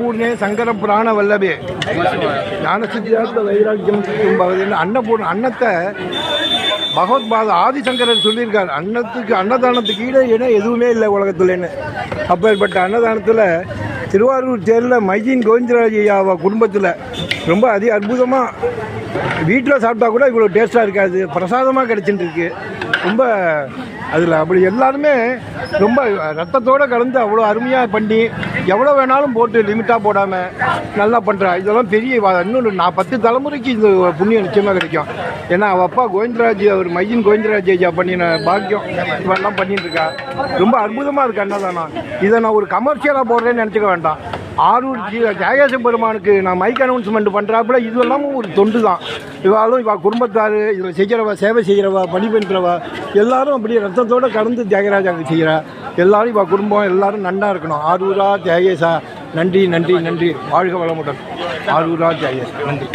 பூர்ணே சங்கர புராண வல்லபே. ஞானசித்தியார்த்த வைராக்கியம் பகுதியில் அன்னபூர்ண அன்னத்தை பகவத்பாத ஆதிசங்கரன் சொல்லியிருக்கார். அன்னத்துக்கு அன்னதானத்துக்கு ஈடு இணை எதுவுமே இல்லை உலகத்துலன்னு அப்பேற்பட்ட அன்னதானத்தில் திருவாரூர் தேரில் மைஜின் கோவிந்தராஜ் ஐயாவா குடும்பத்தில் ரொம்ப அதி அற்புதமாக வீட்டில் சாப்பிட்டா கூட இவ்வளோ டேஸ்ட்டாக இருக்காது. பிரசாதமாக கிடச்சிட்டு இருக்கு. ரொம்ப அதில் அப்படி எல்லாருமே ரொம்ப ரத்தத்தோடு கலந்து அவ்வளோ அருமையாக பண்ணி எவ்வளோ வேணாலும் போட்டு லிமிட்டாக போடாமல் நல்லா பண்ணுறா இதெல்லாம் பெரிய இன்னொன்று நான் பத்து தலைமுறைக்கு இந்த புண்ணியம் நிச்சயமாக கிடைக்கும். ஏன்னா அவள் அப்பா கோவிந்தராஜ் அவர் மையின் கோவிந்தராஜ் ஐயா பண்ணின பாக்கியம். இவெல்லாம் பண்ணிட்டு இருக்கா. ரொம்ப அற்புதமாக இருக்கு அன்னதானம் இதை நான் ஒரு கமர்ஷியலாக போடுறேன்னு நினச்சிக்க வேண்டாம். ஆரூர் ஜி ஜெயகேச பெருமானுக்கு நான் மைக் அனௌன்ஸ்மெண்ட் பண்ணுறாப்புல இது எல்லாமும் ஒரு தொண்டு தான் இவாளும் இவா குடும்பத்தார் இதில் செய்கிறவா சேவை செய்கிறவா பணி எல்லாரும் அப்படியே ரத்தத்தோடு கடந்து தியாகராஜாவுக்கு செய்கிறா. எல்லாரும் இவா குடும்பம் எல்லாரும் நன்னா இருக்கணும். ஆரூரா தியாகேசா நன்றி நன்றி நன்றி. வாழ்க வளமுடன். ஆரூரா தியாகேசா நன்றி.